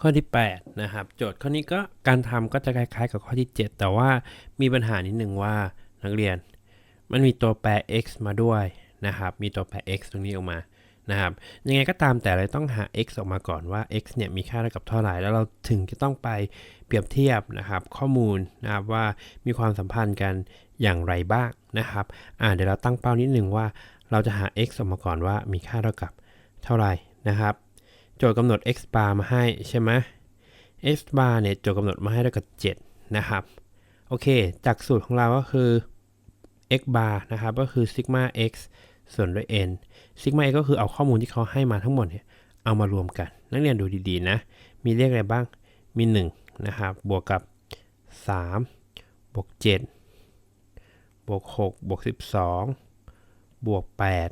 ข้อที่ 8 นะครับ โจทย์ข้อนี้ก็การทำก็จะคล้ายๆ กับข้อที่ 7 แต่ว่ามีปัญหานิดหนึ่งว่านักเรียน มันมีตัวแปร x มาด้วยนะครับ มีตัวแปร x ตรงนี้ออกมานะครับยังไงก็ตามแต่เราต้องหา x ออกมาก่อนว่า x เนี่ยมีค่าเท่ากับเท่าไหร่ แล้วเราถึงจะต้องไปเปรียบเทียบนะครับข้อมูลนะครับว่ามีความสัมพันธ์กันอย่างไรบ้างนะครับอ่าเดี๋ยวเราตั้งเป้านิดหนึ่งว่า เราจะหา x ออกมาก่อนว่ามีค่าเท่ากับเท่าไหร่นะครับ โจทย์กำหนด x bar มาให้ใช่ไหม x bar เนี่ยโจทย์กำหนดมาให้เท่ากับ 7 นะครับ โอเค จากสูตรของเราก็คือ x bar นะครับ ก็คือ sigma x ส่วนด้วย n sigma x ก็คือเอาข้อมูลที่เขาให้มาทั้งหมดเนี่ยเอามารวมกัน นักเรียนดูดีๆนะ มีเลขอะไรบ้าง มี 1 นะครับ บวกกับ 3 บวก 7 บวก 6 บวก 12 บวก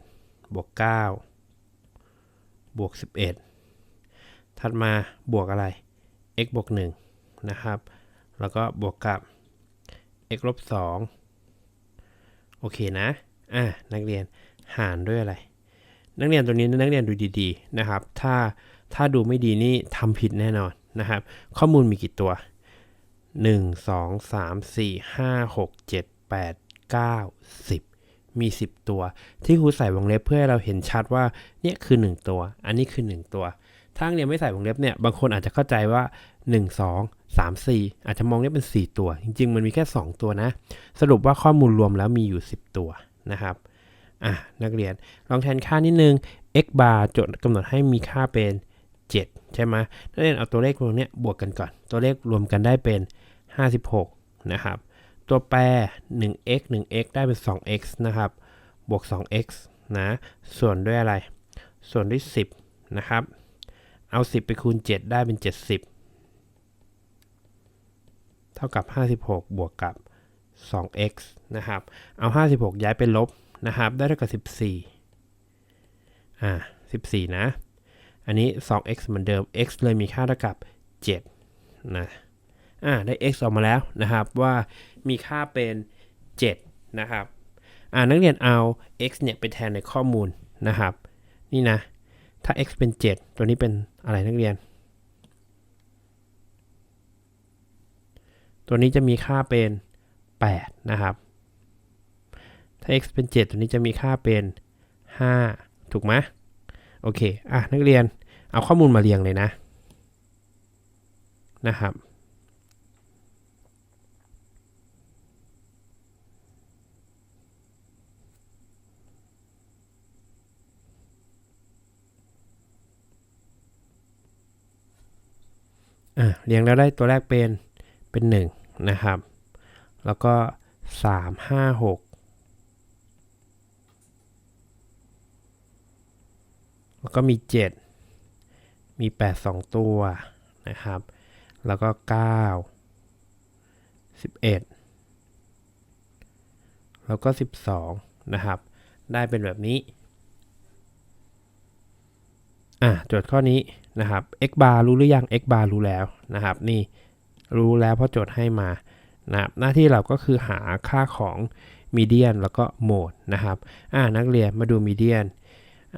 8 บวก 9 บวก 11 ถัดมาบวกอะไร x บวก1นะครับ แล้วก็บวกกับ x ลบ2โอเคนะ อะ นักเรียนหารด้วยอะไร นักเรียนตัวนี้นักเรียนดูดีๆนะครับ ถ้าถ้าดูไม่ดีนี่ทำผิดแน่นอนนะครับ ข้อมูลมีกี่ตัว 1 2 3 4 5 6 7 8 9 10 มี 10 ตัว ที่ครูใส่วงเล็บเพื่อให้เราเห็นชัดว่าเนี่ยคือ 1 ตัว อันนี้คือ 1 ตัว ถ้านักเรียนไม่ใส่วงเล็บเนี่ย บางคนอาจจะเข้าใจว่า 1 2 3 4 อาจจะมองได้เป็น 4 ตัว จริง ๆ มันมีแค่ 2 ตัวนะ สรุปว่าข้อมูลรวมแล้วมีอยู่ 10 ตัวนะครับ อะ นักเรียนลองแทนค่านิดนึง x bar โจทย์กำหนดให้มีค่าเป็น 7 ใช่ไหมนักเรียนเอาตัวเลขตรงเนี้ยบวกกันก่อน ตัวเลขรวมกันได้เป็น 56 นะครับ ตัวแปร 1x 1x ได้เป็น 2x นะครับ บวก 2x นะ ส่วนด้วยอะไร ส่วนด้วย 10 นะครับ เอา 10 ไปคูณ 7 ได้เป็น 70 เท่ากับ 56 บวกกับ 2x นะครับ เอา 56 ย้ายไปลบนะครับ ได้เท่ากับ 14 อ่า 14 นะ อันนี้ 2x เหมือนเดิม x เลยมีค่าเท่ากับ 7 นะ อ่า ได้ x ออกมาแล้วนะครับว่ามีค่าเป็น 7 นะครับ อ่า นักเรียนเอา x เนี่ยไปแทนในข้อมูลนะครับ นี่นะ ถ้า x เป็น 7 ตัวนี้เป็นอะไรนักเรียน ตัวนี้จะมีค่าเป็น 8 นะครับ ถ้า x เป็น 7 ตัวนี้จะมีค่าเป็น 5 ถูกไหมโอเค อะ นักเรียน เอาข้อมูลมาเรียงเลยนะ นะครับ อะเรียงแล้วได้ตัวแรกเป็นเป็น 1 นะครับ แล้วก็ 3 5 6 แล้วก็มี 7 มี 8 2 ตัวนะครับ แล้วก็ 9 11 แล้วก็ 12 นะครับ ได้เป็นแบบนี้ อะโจทย์ข้อนี้นะครับ x bar รู้หรือยัง x bar รู้แล้วนะครับ นี่รู้แล้วเพราะโจทย์ให้มานะครับหน้าที่เราก็คือหาค่าของมีเดียนแล้วก็โหมดนะครับอ่านักเรียนมาดูมีเดียน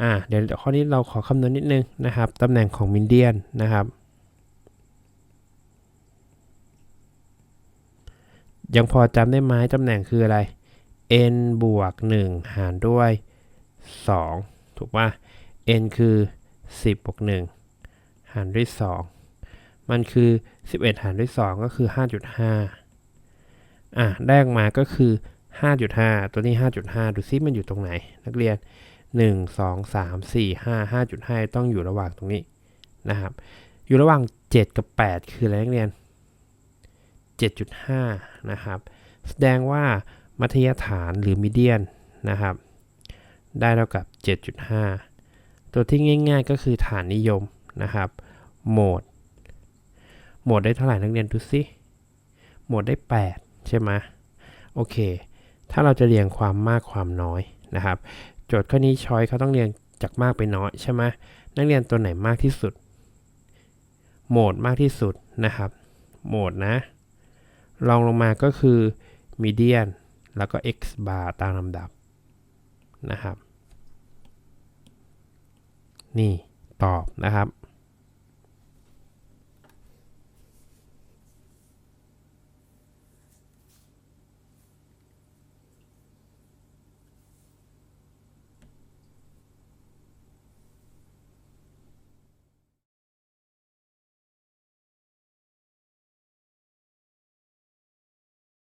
อ่าเดี๋ยวข้อนี้เราขอคำนวณนิดนึงนะครับตำแหน่งของมีเดียนนะครับ ยังพอจำได้ไหมตำแหน่งคืออะไร n บวก 1 หารด้วย 2 ถูกป่ะ n คือ 10บวก1หารด้วย 2 มันคือ 11 หารด้วย 2 ก็คือ 5.5 อะได้ออกมาก็คือ 5.5 ตัวนี้ 5.5 ดูซิมันอยู่ตรงไหน นักเรียน 1 2 3 4 5 5.5 ต้องอยู่ระหว่างตรงนี้นะครับ อยู่ระหว่าง 7 กับ 8 คืออะไรนักเรียน 7.5 นะครับ แสดงว่ามัธยฐานหรือมีเดียนนะครับ ได้เท่ากับ 7.5 ตัวที่ง่ายๆก็คือฐานนิยมนะครับ โหมด โหมดได้เท่าไหร่นักเรียนดูซิโหมดได้ 8 ใช่ไหมโอเค ถ้าเราจะเรียงความมากความน้อยนะครับ โจทย์ข้อนี้ช้อยเขาต้องเรียงจากมากไปน้อยใช่ไหมนักเรียนตัวไหนมากที่สุด โหมดมากที่สุดนะครับ โหมดนะรองลงมาก็คือ median แล้วก็ x bar ตามลำดับนะครับ นี่ตอบนะครับ